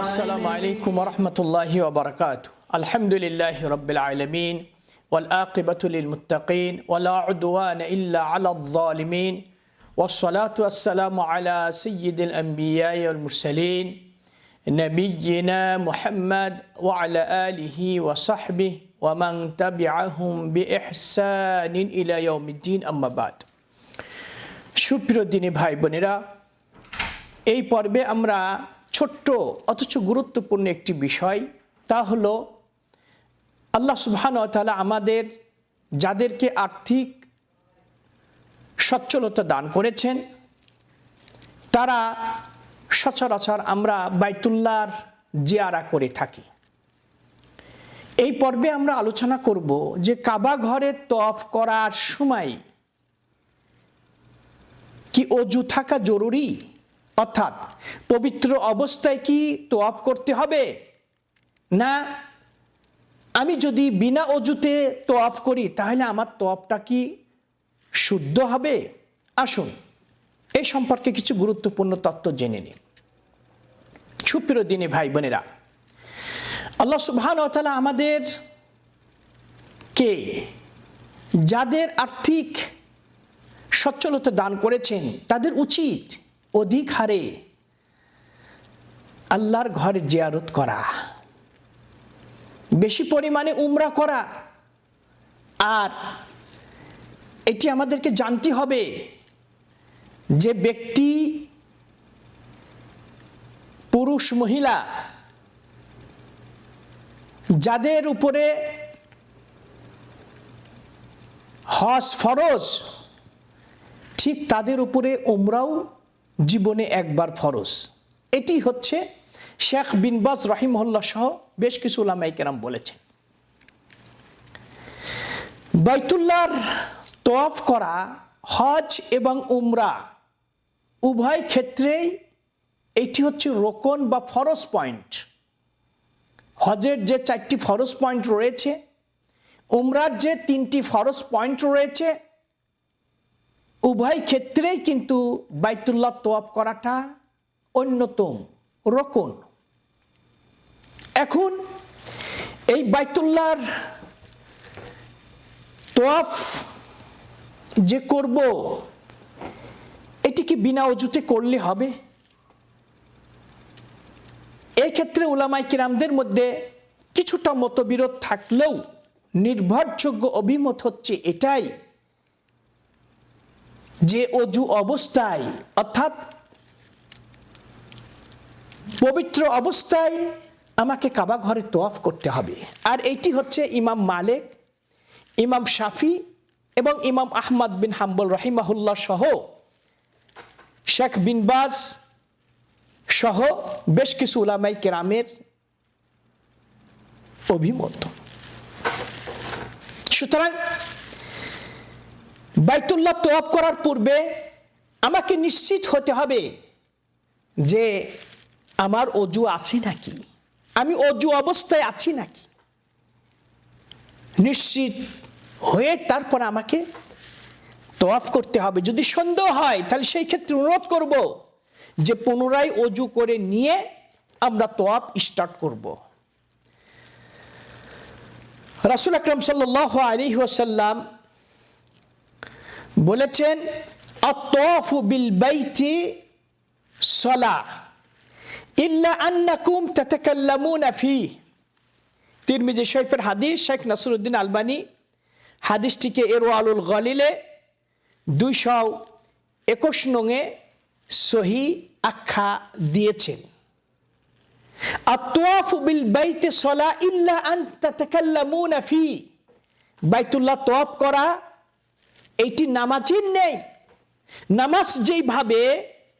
السلام عليكم ورحمة الله وبركاته. الحمد لله رب العالمين والآقبة للمتقين ولا عدوان إلا على الظالمين والصلاة والسلام على سيد الأنبياء والمرسلين نبينا محمد وعلى آله وصحبه ومن تبعهم بإحسان إلى يوم الدين. أما بعد সুপ্রিয় দিনী ভাই বোনেরা এই পর্বে আমরা ছোট্ট অথচ গুরুত্বপূর্ণ একটি বিষয়, তা হলো আল্লাহ সুবহান তাআলা আমাদের যাদেরকে আর্থিক সচ্ছলতা দান করেছেন, তারা সচরাচর আমরা বাইতুল্লার জিয়ারা করে থাকি। এই পর্বে আমরা আলোচনা করব যে কাবা ঘরে তফ করার সময় কি অজু থাকা জরুরি? অর্থাৎ, পবিত্র অবস্থায় কি তোয়াব করতে হবে? না, আমি যদি বিনা অজুতে তোয়াফ করি, তাহলে আমার তোয়াবটা কি শুদ্ধ হবে? আসুন, এ সম্পর্কে কিছু গুরুত্বপূর্ণ তত্ত্ব জেনে নিন সুপ্রিয় দিনে ভাই বোনেরা, আল্লাহ সুবহান তাআলা আমাদের কে? যাদের আর্থিক সচ্ছলতা দান করেছেন, তাদের উচিত অধিক হারে আল্লাহর ঘরে জিয়ারত করা। বেশি পরিমাণে উমরা করা। আর এটি আমাদেরকে জানতে হবে যে ব্যক্তি, পুরুষ, মহিলা, যাদের উপরে হজ ফরজ ঠিক তাদের উপরে ওমরাও জীবনে একবার ফরজ। এটি হচ্ছে শেখ বিনবাস রহিমহল্লা সহ বেশ কিছু ওলামাই কেরাম বলেছেন। বাইতুল্লাহর তোয়াফ করা, হজ এবং উমরা উভয় ক্ষেত্রেই এটি হচ্ছে রোকন বা ফরজ পয়েন্ট। হজের যে চারটি ফরজ পয়েন্ট রয়েছে, উমরার যে তিনটি ফরজ পয়েন্ট রয়েছে উভয় ক্ষেত্রেই কিন্তু বাইতুল্লাহ তোয়াব করাটা অন্যতম। রকম এখন এই বাইতুল্লাহর তোয়াফ যে করব এটি কি বিনা অজুতে করলে হবে? এই ক্ষেত্রে উলামাই কিরামদের মধ্যে কিছুটা মতবিরোধ থাকলেও নির্ভরযোগ্য অভিমত হচ্ছে এটাই। যে অজু অবস্থায়, অর্থাৎ পবিত্র অবস্থায় আমাকে কাবা ঘরে তোয়াফ করতে হবে। আর এইটি হচ্ছে ইমাম মালিক, ইমাম শাফি এবং ইমাম আহমদ বিন হাম্বল রহিমাহুল্লাহ সহ শেখ বিনবাজ সহ বেশ কিছু উলামাই কেরামের অভিমত। সুতরাং বাইতুল্লাহ তোয়াব করার পূর্বে আমাকে নিশ্চিত হতে হবে যে আমার অজু আছে নাকি? আমি অজু অবস্থায় আছি নাকি? নিশ্চিত হয়ে তারপর আমাকে তোয়াফ করতে হবে। যদি সন্দেহ হয়, তাহলে সেই ক্ষেত্রে অনুরোধ করব যে পুনরায় অজু করে নিয়ে আমরা তোয়াফ স্টার্ট করব। রাসুল আকরম সাল্লাহ আলী ওয়াসাল্লাম বলেছেন আত্তাফু বিল বাইতি সলা, ইল্লা আন্নাকুম তাতাকাল্লামুনা ফি তিরমিজি শরীফের হাদিস, শেখ নাসরুদ্দিন আলবানী হাদিসটিকে এরো আলুল গলিলে দুইশো একুশ নঙে সহি আখ্যা দিয়েছেন। আত্তাফু বিল বাইতি সলা ইল্লা আন তাতাকাল্লামুনা ফি বাইতুল্লাহ তোয়াফ করা এইটি নামাজের নেই। নামাজ যেইভাবে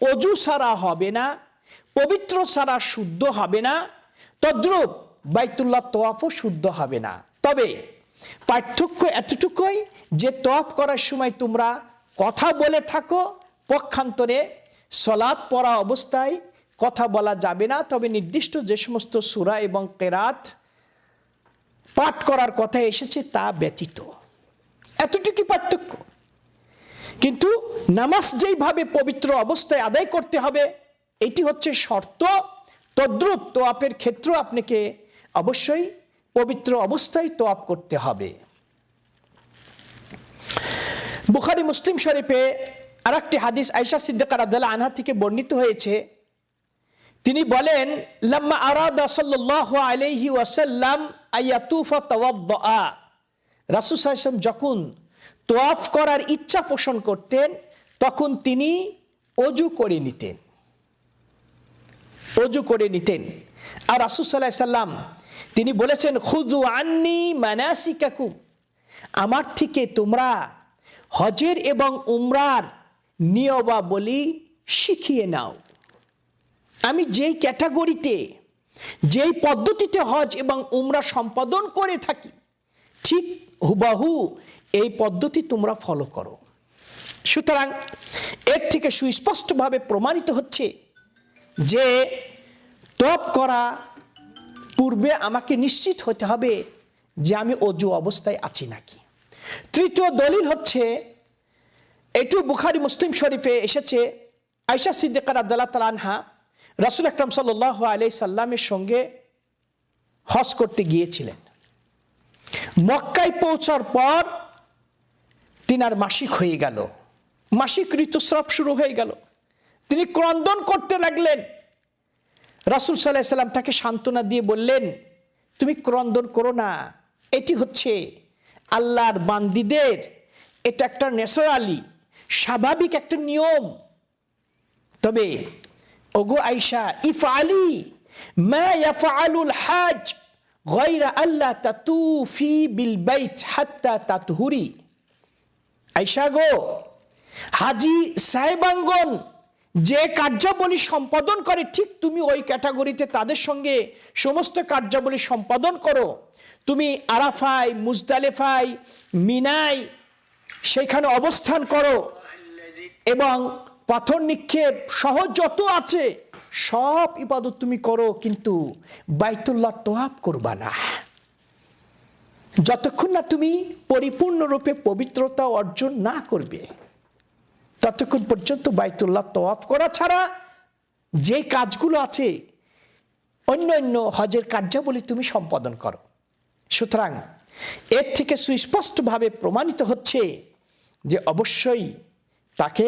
অজু সারা হবে না, পবিত্র সারা শুদ্ধ হবে না, তদ্রুপ বাইতুল্লাহ তোয়াফও শুদ্ধ হবে না। তবে পার্থক্য এতটুকুই যে তোয়াফ করার সময় তোমরা কথা বলে থাকো, পক্ষান্তরে সলাদ পড়া অবস্থায় কথা বলা যাবে না, তবে নির্দিষ্ট যে সমস্ত সুরা এবং কেরাত পাঠ করার কথা এসেছে তা ব্যতীত। এতটুকু পার্থক্য। কিন্তু নামাজ যেইভাবে পবিত্র অবস্থায় আদায় করতে হবে, এটি হচ্ছে শর্ত, তদ্রুপ তোয়াপের ক্ষেত্র আপনাকে অবশ্যই পবিত্র অবস্থায় তোয়াপ করতে হবে। বুখারি, মুসলিম শরীফে আর একটি হাদিস আইসা সিদ্দিকার আদাল আনহা থেকে বর্ণিত হয়েছে। তিনি বলেন, লাম্মা আরাদা সাল্লাল্লাহু আলাইহি ওয়াসাল্লাম আয়াতুফা তাওয়াদ্দা রাসূল সাল্লাল্লাহু যখন তোয়াফ করার ইচ্ছা পোষণ করতেন, তখন তিনি অজু করে নিতেন। অজু করে নিতেন। আর রাসূল আলাইহি সাল্লাম তিনি বলেছেন, খুযু আন্নি মানাসিকাকুম। আমার থেকে তোমরা হজের এবং উমরার নিয়মাবলী শিখিয়ে নাও। আমি যেই ক্যাটাগরিতে, যেই পদ্ধতিতে হজ এবং উমরা সম্পাদন করে থাকি, ঠিক হুবাহু এই পদ্ধতি তোমরা ফলো করো। সুতরাং এর থেকে সুস্পষ্টভাবে প্রমাণিত হচ্ছে যে তপ করা পূর্বে আমাকে নিশ্চিত হতে হবে যে আমি অজু অবস্থায় আছি নাকি। তৃতীয় দলিল হচ্ছে, এটু বুখারি মুসলিম শরীফে এসেছে আয়সা সিদ্দিকার আবদাল্লাহ তালানহা রাসুল আকরম সাল আলাই সাল্লামের সঙ্গে হজ করতে গিয়েছিলেন। মক্কায় পৌঁছার পর তিনার মাসিক হয়ে গেল। মাসিক ঋতুস্রাব শুরু হয়ে গেল। তিনি ক্রন্দন করতে লাগলেন। রাসুল সাল্লাহ সাল্লাম তাকে সান্ত্বনা দিয়ে বললেন, তুমি ক্রন্দন করো না। এটি হচ্ছে আল্লাহর বান্দিদের, এটা একটা ন্যাচারালি, স্বাভাবিক একটা নিয়ম। তবে, ওগো আইসা ইফ আলী হাজ গায়রা আল্লাহ হাত্তা হাজি যে কার্যাবলী সম্পাদন করে, ঠিক তুমি ওই ক্যাটাগরিতে তাদের সঙ্গে সমস্ত কার্যাবলী সম্পাদন করো। তুমি আরাফাই মুজদালেফাই মিনাই সেখানে অবস্থান করো এবং পাথর নিক্ষেপ সহ যত আছে সব ইবাদত তুমি করো, কিন্তু বাইতুল্লাহ তোয়াব করবা না। যতক্ষণ না তুমি পরিপূর্ণরূপে পবিত্রতা অর্জন না করবে, ততক্ষণ পর্যন্ত বাইতুল্লাহ তোয়াফ করা ছাড়া যে কাজগুলো আছে, অন্য অন্য হজের কার্যাবলী তুমি সম্পাদন করো। সুতরাং এর থেকে সুস্পষ্টভাবে প্রমাণিত হচ্ছে যে অবশ্যই তাকে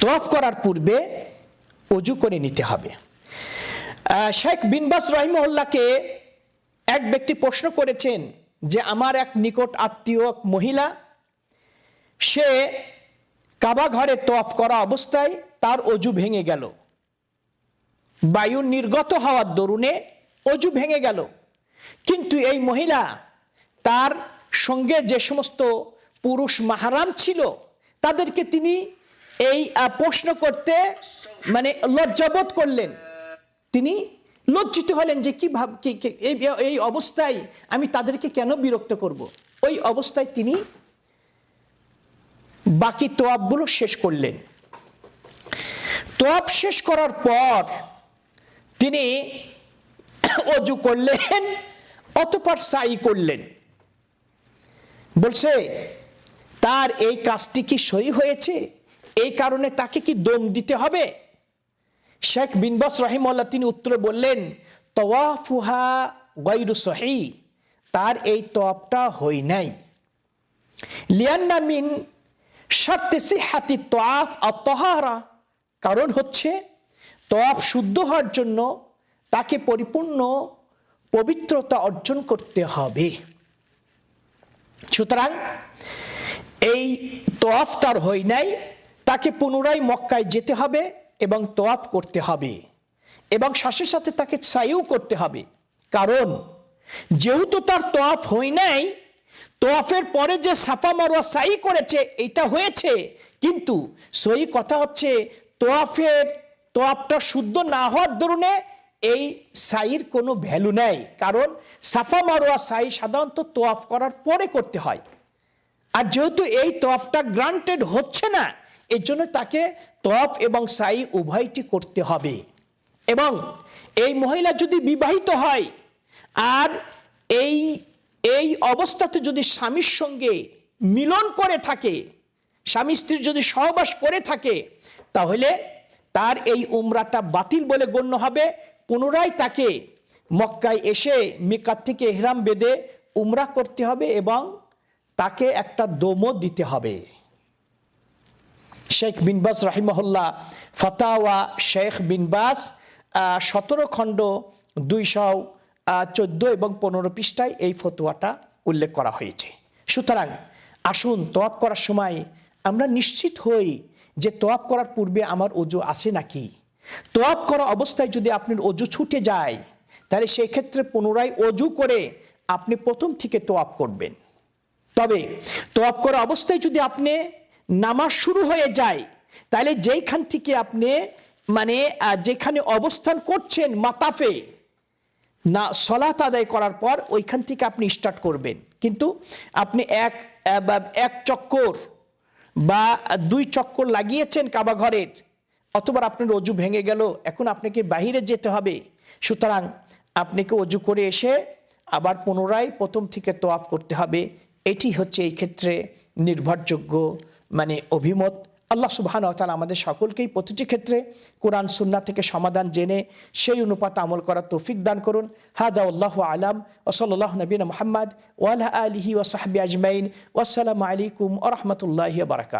তোয়াফ করার পূর্বে অজু করে নিতে হবে। শেখ বিনবাস রহিমহল্লাকে এক ব্যক্তি প্রশ্ন করেছেন যে আমার এক নিকট আত্মীয় মহিলা, সে কাবা ঘরে তোয়াফ করা অবস্থায় তার অজু ভেঙে গেল। বায়ু নির্গত হওয়ার দরুনে অজু ভেঙে গেল। কিন্তু এই মহিলা তার সঙ্গে যে সমস্ত পুরুষ মাহারাম ছিল, তাদেরকে তিনি এই প্রশ্ন করতে মানে লজ্জাবোধ করলেন। তিনি লজ্জিত হলেন যে কি ভাব এই এই অবস্থায় আমি তাদেরকে কেন বিরক্ত করব? ওই অবস্থায় তিনি বাকি তোয়াবগুলো শেষ করলেন। তোয়াব শেষ করার পর তিনি অজু করলেন, অতপর সাই করলেন। বলছে, তার এই কাজটি কি সই হয়েছে? এই কারণে তাকে কি দম দিতে হবে? শেখ বিনবাস রহিমল্লা তিনি উত্তরে বললেন, তওয়াফুহা গৈরু সহি। তার এই তওয়াফটা হই নাই। লিয়ান্না মিন শর্তে সিহাতি তোয়াফ আত্মহারা কারণ হচ্ছে তোয়াফ শুদ্ধ হওয়ার জন্য তাকে পরিপূর্ণ পবিত্রতা অর্জন করতে হবে। সুতরাং এই তোয়াফ তার হই নাই। তাকে পুনরায় মক্কায় যেতে হবে এবং তোয়াফ করতে হবে। এবং শ্বাসের সাথে তাকে সাইও করতে হবে। কারণ, যেহেতু তার তোয়াফ হই নাই তোয়াফের পরে যে সাফা মারোয়া সাই করেছে, এটা হয়েছে। কিন্তু সই কথা হচ্ছে তোয়াফের তোয়াফটা শুদ্ধ না হওয়ার দরুনে এই সাইয়ের কোনো ভ্যালু নেই। কারণ, সাফা মারোয়া সাই সাধারণত তোয়াফ করার পরে করতে হয়। আর যেহেতু এই তফটা গ্রান্টেড হচ্ছে না এর জন্য তাকে তপ এবং সাই উভয়টি করতে হবে। এবং এই মহিলা যদি বিবাহিত হয়, আর এই এই অবস্থাতে যদি স্বামীর সঙ্গে মিলন করে থাকে, স্বামী স্ত্রীর যদি সহবাস করে থাকে, তাহলে তার এই উমরাটা বাতিল বলে গণ্য হবে। পুনরায় তাকে মক্কায় এসে মিকাত থেকে এহরাম বেঁধে উমরা করতে হবে এবং তাকে একটা দমও দিতে হবে। শেখ বিনবাস রাহিমহল্লা ফতাওয়া শেখ বিনবাস সতেরো খণ্ড দুইশো চোদ্দ এবং পনেরো পৃষ্ঠায় এই ফতোয়াটা উল্লেখ করা হয়েছে। সুতরাং আসুন তোয়াব করার সময় আমরা নিশ্চিত হই যে তোয়াব করার পূর্বে আমার অজু আছে নাকি। তোয়াব করা অবস্থায় যদি আপনার অজু ছুটে যায়, তাহলে সেই ক্ষেত্রে পুনরায় অজু করে আপনি প্রথম থেকে তোয়াব করবেন। তবে তোয়াব করা অবস্থায় যদি আপনি নামাজ শুরু হয়ে যায়। তাহলে যেইখান থেকে আপনি মানে যেখানে অবস্থান করছেন মাতাফে, না, সলাত আদায় করার পর ওইখান থেকে আপনি স্টার্ট করবেন। কিন্তু আপনি এক এক চক্কর বা দুই চক্কর লাগিয়েছেন কাবা ঘরের অথবা আপনার অজু ভেঙে গেল, এখন আপনাকে বাহিরে যেতে হবে। সুতরাং আপনাকে অজু করে এসে আবার পুনরায় প্রথম থেকে তোয়াফ করতে হবে। এটি হচ্ছে এই ক্ষেত্রে নির্ভরযোগ্য মানে অভিমত। আল্লাহ সুবাহান তালা আমাদের সকলকেই প্রতিটি ক্ষেত্রে কোরআন সুন্না থেকে সমাধান জেনে সেই অনুপাত আমল করার তৌফিক দান করুন। হাজা আল্লাহ আলাম। ওসল্লাহ নবীন মোহাম্মদ ওয়ালাহ আলহি ওসাহাবি আজমাইন। ওসালামু আলাইকুম ওরহমতুল্লাহ বারাকাত